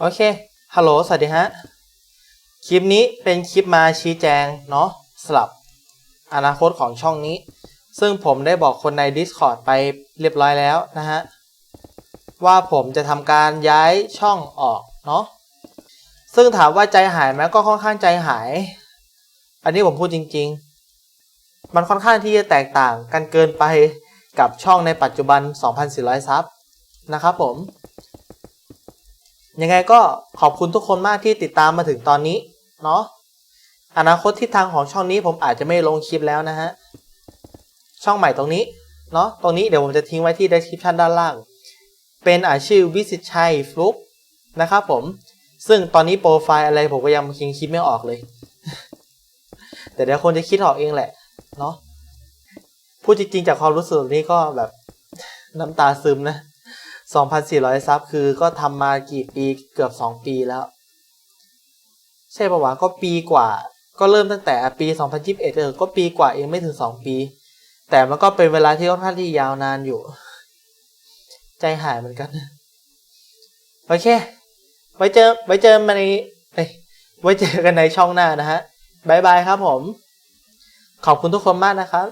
โอเค ฮัลโหล สวัสดีฮะ คลิปนี้เป็นคลิปมาชี้แจงเนาะสลับอนาคตของช่องนี้ ซึ่งผมได้บอกคนใน Discord ไปเรียบร้อยแล้วนะฮะ ว่าผมจะทำการย้ายช่องออกเนาะ ซึ่งถามว่าใจหายไหมก็ค่อนข้างใจหาย อันนี้ผมพูดจริง ๆ มันค่อนข้างที่จะแตกต่างกันเกินไปกับช่องในปัจจุบัน 2,400 ซับนะครับผม ยังไงก็ขอบคุณทุกคนมากที่ติดตามมาถึงตอนนี้ เนาะอนาคตทิศทางของช่องนี้ผมอาจจะไม่ลงคลิปแล้วนะฮะ ช่องใหม่ตรงนี้ เนาะตรงนี้เดี๋ยวผมจะทิ้งไว้ที่ description ด้านล่าง เป็นอาชื่อวิสิตชัยฟลุกนะครับผม ซึ่งตอนนี้โปรไฟล์อะไรผมก็ยังคิงคิดไม่ออกเลย แต่เดี๋ยวคนจะคิดออกเองแหละ เนาะพูดจริงๆจากความรู้สึกนี้ก็แบบน้ำตาซึมนะ 2,400 ซับคือก็ทำมากี่ปีเกือบ 2 ปีแล้ว ใช่ปะวะก็ปีกว่า ก็เริ่มตั้งแต่ปี 2021เออก็ปีกว่าเองไม่ถึง 2 ปี แต่มันก็เป็นเวลาที่ค่อนข้างที่ยาวนานอยู่ ใจหายเหมือนกัน โอเค ไว้เจอ ไว้เจอมาในไว้เจอกันในช่องหน้านะฮะบายบายครับผม ขอบคุณทุกคนมากนะครับ